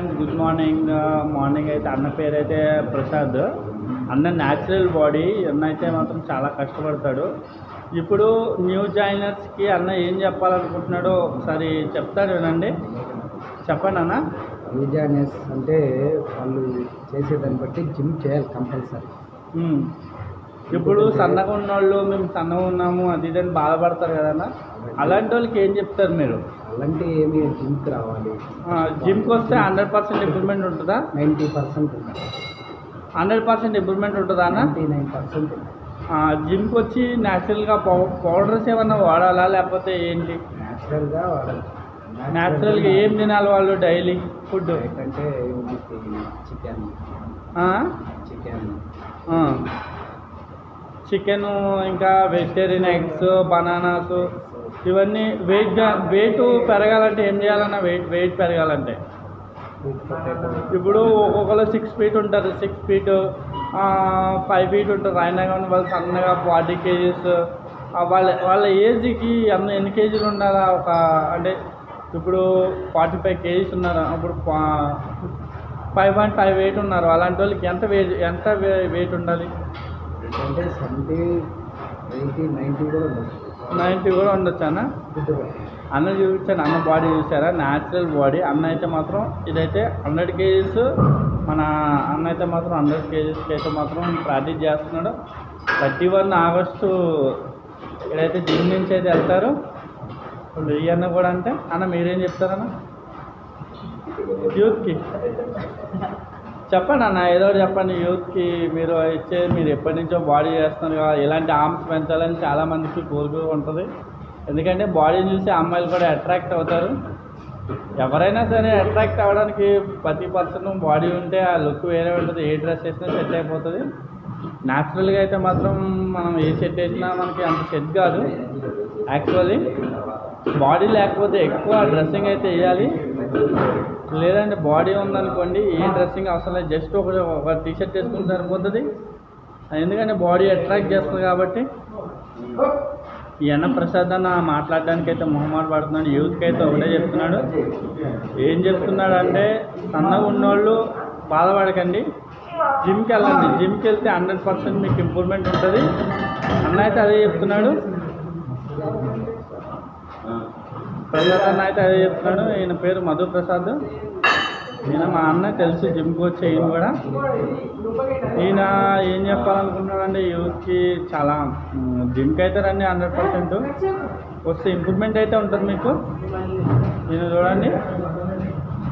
Friends good morning morning అయితే అన్న పేరు అయితే ప్రసాద్. అన్న న్యాచురల్ బాడీ అన్న అయితే మాత్రం చాలా కష్టపడతాడు. ఇప్పుడు న్యూ జాయినర్స్కి అన్న ఏం చెప్పాలనుకుంటున్నాడో ఒకసారి చెప్తాడు వినండి. చెప్పండి అన్న. యూజానెస్ అంటే వాళ్ళు చేసేదాన్ని బట్టి జిమ్ చేయాలి కంపల్సరీ. ఇప్పుడు సన్నగా ఉన్నోళ్ళు మేము సన్నగా ఉన్నాము అది ఇది అని బాధపడతారు కదన్న అలాంటి వాళ్ళకి ఏం చెప్తారు మీరు? అలాంటి ఏమి జిమ్కి రావాలి? జిమ్కి వస్తే హండ్రెడ్ పర్సెంట్ ఇంప్రూవ్మెంట్ ఉంటుందా? Ninety percent hundred percent improvement ఉంటుందా అన్న? నైంటీ నైన్ పర్సెంట్ జిమ్కి వచ్చి న్యాచురల్గా పౌ పౌడర్స్ ఏమన్నా వాడాలా లేకపోతే ఏంటి? న్యాచురల్గా వాడాలి. న్యాచురల్గా ఏం తినాలి వాళ్ళు డైలీ ఫుడ్ అంటే చికెన్. చికెన్. చికెన్ ఇంకా వెజిటేరియన్ ఎగ్స్ బనానాస్ ఇవన్నీ వెయిట్ వెయిట్ పెరగాలంటే ఏం చేయాలన్నా వెయిట్ వెయిట్ పెరగాలంటే. ఇప్పుడు ఒక్కొక్కరు సిక్స్ ఫీట్ ఉంటారు సిక్స్ ఫీట్ ఫైవ్ ఫీట్ ఉంటారు. అయినా కానీ వాళ్ళు సన్నగా ఫార్టీ కేజీస్ వాళ్ళ వాళ్ళ ఏజ్కి అన్న ఎన్ని కేజీలు ఉండాలా? ఒక అంటే ఇప్పుడు ఫార్టీ ఫైవ్ కేజీస్ ఉన్నారు. అప్పుడు ఫైవ్ పాయింట్ ఫైవ్ వెయిట్ ఉన్నారు. అలాంటి వాళ్ళకి ఎంత వెయిట్ ఎంత వెయిట్ ఉండాలి? అంటే సెవెంటీ నైంటీ కూడా ఉండొచ్చు. అన్న? అన్న చూపించాను అన్న బాడీ చూసారా? న్యాచురల్ బాడీ అన్న అయితే మాత్రం ఇదైతే హండ్రెడ్ కేజీస్. మన అన్న అయితే మాత్రం హండ్రెడ్ కేజీస్కి అయితే మాత్రం ప్రాక్టీస్ చేస్తున్నాడు. థర్టీ వన్ ఆగస్టు ఇక్కడైతే జిమ్ నుంచి అయితే వెళ్తారు. ఈ అన్న కూడా అంటే అన్న మీరేం చెప్తారన్న? యూత్కి చెప్పండి అన్న ఏదో చెప్పండి. యూత్కి మీరు ఇచ్చే మీరు ఎప్పటి నుంచో బాడీ చేస్తున్నారు కదా ఇలాంటి ఆర్మ్స్ పెంచాలని చాలామందికి కోరిక ఉంటుంది. ఎందుకంటే బాడీని చూసి అమ్మాయిలు కూడా అట్రాక్ట్ అవుతారు. ఎవరైనా సరే అట్రాక్ట్ అవ్వడానికి ప్రతి పర్సన్ బాడీ ఉంటే ఆ లుక్ వేరే ఉంటుంది. ఏ డ్రెస్ వేసినా సెట్ అయిపోతుంది. న్యాచురల్గా అయితే మాత్రం మనం ఏ సెట్ వేసినా మనకి అంత సెట్ కాదు. యాక్చువల్లీ బాడీ లేకపోతే ఎక్కువ డ్రెస్సింగ్ అయితే వేయాలి. లేదంటే బాడీ ఉందనుకోండి ఏ డ్రెస్సింగ్ అవసరం లేదు. జస్ట్ ఒక ఒక టీ షర్ట్ వేసుకుంటే సరిపోతుంది. ఎందుకంటే బాడీ అట్రాక్ట్ చేస్తుంది కాబట్టి. ఈ ప్రసాద్ అన్న మాట్లాడడానికి అయితే మొహమాట పడుతున్నాడు. యూత్కి అయితే ఒకటే చెప్తున్నాడు. ఏం చెప్తున్నాడు అంటే సన్నగా ఉన్నోళ్ళు బాధపడకండి. జిమ్కి వెళ్ళండి. జిమ్కి వెళ్తే హండ్రెడ్ పర్సెంట్ మీకు ఇంప్రూవ్మెంట్ ఉంటుంది. అన్న అయితే అదే చెప్తున్నాడు. ప్రసాద్ అయితే అదే చెప్తున్నాడు. ఈయన పేరు మధు ప్రసాద్ ఈయన మా అన్న తెలుసు జిమ్కి వచ్చే ఈయన కూడా. ఈయన ఏం చెప్పాలనుకుంటున్నాడంటే యూత్కి చాలా జిమ్కి అయితే రండి హండ్రెడ్ పర్సెంట్. వస్తే ఇంప్రూవ్మెంట్ అయితే ఉంటుంది మీకు. నేను చూడండి.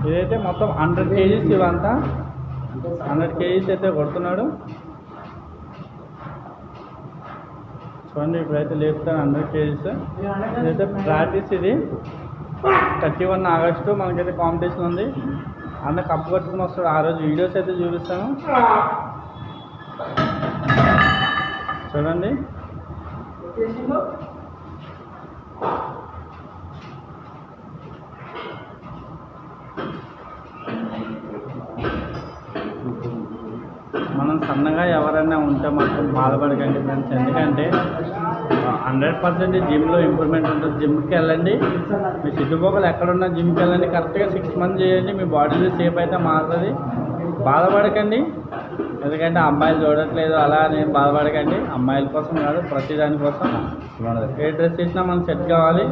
ఇదైతే మొత్తం హండ్రెడ్ కేజీస్ ఇవంతా. హండ్రెడ్ కేజీస్ అయితే కొడుతున్నాడు. చూడండి ఇప్పుడైతే లేపుతాను హండ్రెడ్ కేజీస్ ఇదైతే ప్రాక్టీస్ ఇది. థర్టీ వన్ ఆగస్టు మనకైతే కాంపిటీషన్ ఉంది. అన్న కప్పు కట్టుకుని వస్తాడు ఆ రోజు వీడియోస్ అయితే చూపిస్తాను. చూడండి. మనం సన్నగా ఎవరైనా ఉంటే మాత్రం బాధపడకండి ఫ్రెండ్స్. ఎందుకంటే హండ్రెడ్ పర్సెంట్ జిమ్లో ఇంప్రూవ్మెంట్ ఉంటుంది. జిమ్కి వెళ్ళండి. మీ చుట్టుపక్కల ఎక్కడున్నా జిమ్కి వెళ్ళండి. కరెక్ట్గా సిక్స్ మంత్స్ చేయండి. మీ బాడీలో షేప్ అయితే మారుతుంది. బాధపడకండి. ఎందుకంటే అమ్మాయిలు చూడట్లేదు. అలా నేను బాధపడకండి. అమ్మాయిల కోసం కాదు ప్రతి దానికోసం ఏ డ్రెస్ వేసినా మనం సెట్ కావాలి.